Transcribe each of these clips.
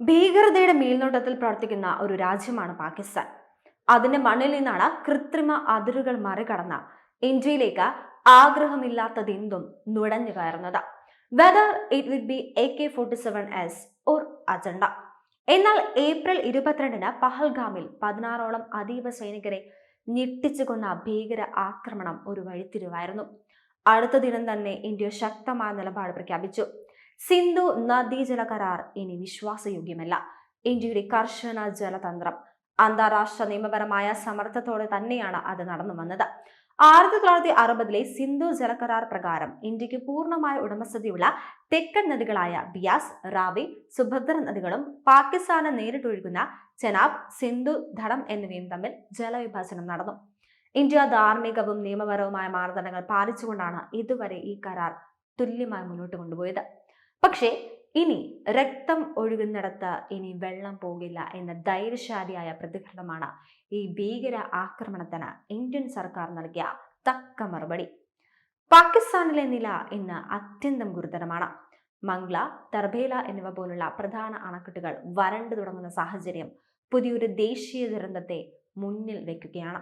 ഭീകരതയുടെ മേൽനോട്ടത്തിൽ പ്രവർത്തിക്കുന്ന ഒരു രാജ്യമാണ് പാകിസ്ഥാൻ. അതിന്റെ മണ്ണിൽ നിന്നാണ് കൃത്രിമ അതിരുകൾ മറികടന്ന ഇന്ത്യയിലേക്ക് ആഗ്രഹമില്ലാത്തതെന്തും നുഴഞ്ഞു കയറുന്നത്. Whether it will be A K forty seven S or agenda എന്നാൽ ഏപ്രിൽ ഇരുപത്തിരണ്ടിന് പഹൽഗാമിൽ പതിനാറോളം അതീവ സൈനികരെ ഞെട്ടിച്ചു കൊന്ന ഭീകര ആക്രമണം ഒരു വഴിത്തിരിവായിരുന്നു. അടുത്ത ദിനം തന്നെ ഇന്ത്യ ശക്തമായ നിലപാട് പ്രഖ്യാപിച്ചു. സിന്ധു നദീജല കരാർ ഇനി വിശ്വാസയോഗ്യമല്ല. ഇന്ത്യയുടെ കർശന ജലതന്ത്രം അന്താരാഷ്ട്ര നിയമപരമായ സമ്മർദ്ദത്തോടെ തന്നെയാണ് അത് നടന്നു വന്നത്. ആയിരത്തി തൊള്ളായിരത്തി അറുപതിലെ സിന്ധു ജലകരാർ പ്രകാരം ഇന്ത്യയ്ക്ക് പൂർണമായ ഉടമസ്ഥതയുള്ള തെക്കൻ നദികളായ ബിയാസ് റാവി സുഭദ്ര നദികളും പാകിസ്ഥാന് നേരിട്ടൊഴുകുന്ന ചെനാബ് സിന്ധു ധടം എന്നിവയും തമ്മിൽ ജലവിഭാജനം നടന്നു. ഇന്ത്യ ധാർമ്മികവും നിയമപരവുമായ മാനദണ്ഡങ്ങൾ പാലിച്ചുകൊണ്ടാണ് ഇതുവരെ ഈ കരാർ തുല്യമായി മുന്നോട്ട് കൊണ്ടുപോയത്. പക്ഷേ ഇനി രക്തം ഒഴുകുന്നിടത്ത് ഇനി വെള്ളം പോകില്ല എന്ന ധൈര്യശാലിയായ പ്രതികരണമാണ് ഈ ഭീകര ആക്രമണത്തിന് ഇന്ത്യൻ സർക്കാർ നൽകിയ തക്ക മറുപടി. പാകിസ്ഥാനിലെ നില ഇന്ന് അത്യന്തം ഗുരുതരമാണ്. മംഗ്ല തർബേല എന്നിവ പോലുള്ള പ്രധാന അണക്കെട്ടുകൾ വരണ്ടു തുടങ്ങുന്ന സാഹചര്യം പുതിയൊരു ദേശീയ ദുരന്തത്തെ മുന്നിൽ വെക്കുകയാണ്.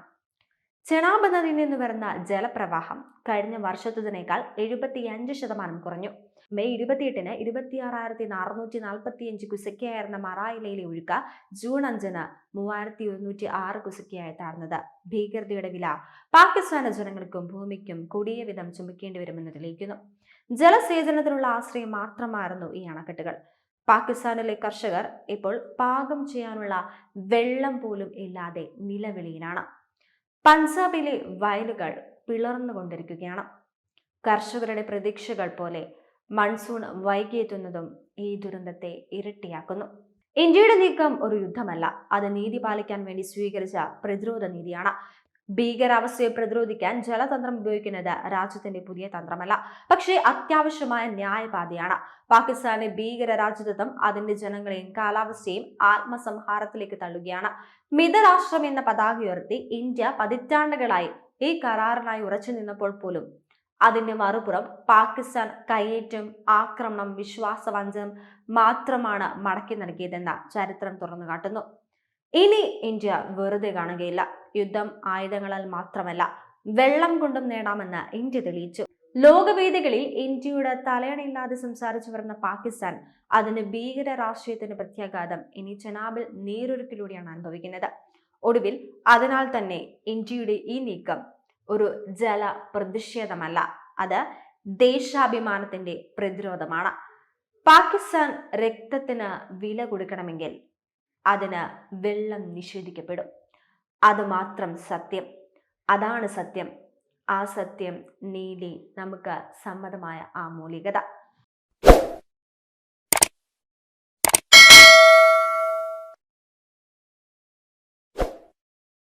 ചെണാബ് നദിയിൽ നിന്ന് വരുന്ന ജലപ്രവാഹം കഴിഞ്ഞ വർഷത്തതിനേക്കാൾ എഴുപത്തിയഞ്ച് ശതമാനം കുറഞ്ഞു. മെയ് ഇരുപത്തിയെട്ടിന് ഇരുപത്തിയാറായിരത്തി നാറുന്നൂറ്റി നാൽപ്പത്തിയഞ്ച് കുസക്കയായിരുന്ന മറായിലയിലെ ഒഴുക്ക് ജൂൺ അഞ്ചിന് മൂവായിരത്തി ഒരുന്നൂറ്റി ആറ് കുസക്കയായി താഴ്ന്നത് ഭീകരതയുടെ വില പാകിസ്ഥാന ജനങ്ങൾക്കും ഭൂമിക്കും കൊടിയ വിധം ചുമക്കേണ്ടി വരുമെന്ന് തെളിയിക്കുന്നു. ജലസേചനത്തിനുള്ള ആശ്രയം മാത്രമായിരുന്നു ഈ അണക്കെട്ടുകൾ. പാകിസ്ഥാനിലെ കർഷകർ ഇപ്പോൾ പാകം ചെയ്യാനുള്ള വെള്ളം പോലും ഇല്ലാതെ നിലവിളിയിലാണ്. പഞ്ചാബിലെ വയലുകൾ പിളർന്നുകൊണ്ടിരിക്കുകയാണ്. കർഷകരുടെ പ്രതീക്ഷകൾ പോലെ മൺസൂൺ വൈകിയെത്തുന്നതും ഈ ദുരന്തത്തെ ഇരട്ടിയാക്കുന്നു. ഇന്ത്യയുടെ നീക്കം ഒരു യുദ്ധമല്ല. അത് നീതി പാലിക്കാൻ വേണ്ടി സ്വീകരിച്ച പ്രതിരോധ നീതിയാണ്. ഭീകരാവസ്ഥയെ പ്രതിരോധിക്കാൻ ജലതന്ത്രം ഉപയോഗിക്കുന്നത് രാജ്യത്തിന്റെ പുതിയ തന്ത്രമല്ല. പക്ഷേ അത്യാവശ്യമായ ന്യായപാതയാണ്. പാകിസ്ഥാനെ ഭീകര രാജ്യത്വം അതിന്റെ ജനങ്ങളെയും കാലാവസ്ഥയും ആത്മസംഹാരത്തിലേക്ക് തള്ളുകയാണ്. മിതരാഷ്ട്രം എന്ന പതാക ഉയർത്തി ഇന്ത്യ പതിറ്റാണ്ടുകളായി ഈ കരാറിനായി ഉറച്ചു നിന്നപ്പോൾ പോലും അതിന്റെ മറുപുറം പാകിസ്ഥാൻ കയ്യേറ്റം ആക്രമണം വിശ്വാസവഞ്ചനം മാത്രമാണ് മടക്കി നൽകിയതെന്ന ചരിത്രം തുറന്നു കാട്ടുന്നു. ഇനി ഇന്ത്യ വെറുതെ കാണുകയില്ല. യുദ്ധം ആയുധങ്ങളാൽ മാത്രമല്ല വെള്ളം കൊണ്ടും നേടാമെന്ന് ഇന്ത്യ തെളിയിച്ചു. ലോകവേദികളിൽ ഇന്ത്യയുടെ തലയണയില്ലാതെ സംസാരിച്ചു വരുന്ന പാകിസ്ഥാൻ അതിന് ഭീകര രാഷ്ട്രീയത്തിന്റെ പ്രത്യാഘാതം ഇനി ചെനാബിൽ നീരൊഴുക്കിലൂടെയാണ് അനുഭവിക്കുന്നത്. ഒടുവിൽ അതിനാൽ തന്നെ ഇന്ത്യയുടെ ഈ നീക്കം ഒരു ജല പ്രതിഷേധമല്ല അത് ദേശാഭിമാനത്തിന്റെ പ്രതിരോധമാണ്. പാകിസ്ഥാൻ രക്തത്തിന് വില കൊടുക്കണമെങ്കിൽ അതിന് വെള്ളം നിഷേധിക്കപ്പെടും. അത് മാത്രം സത്യം. അതാണ് സത്യം. ആ സത്യം നീതി നമുക്ക് സമ്മതമായ ആ മൂലികത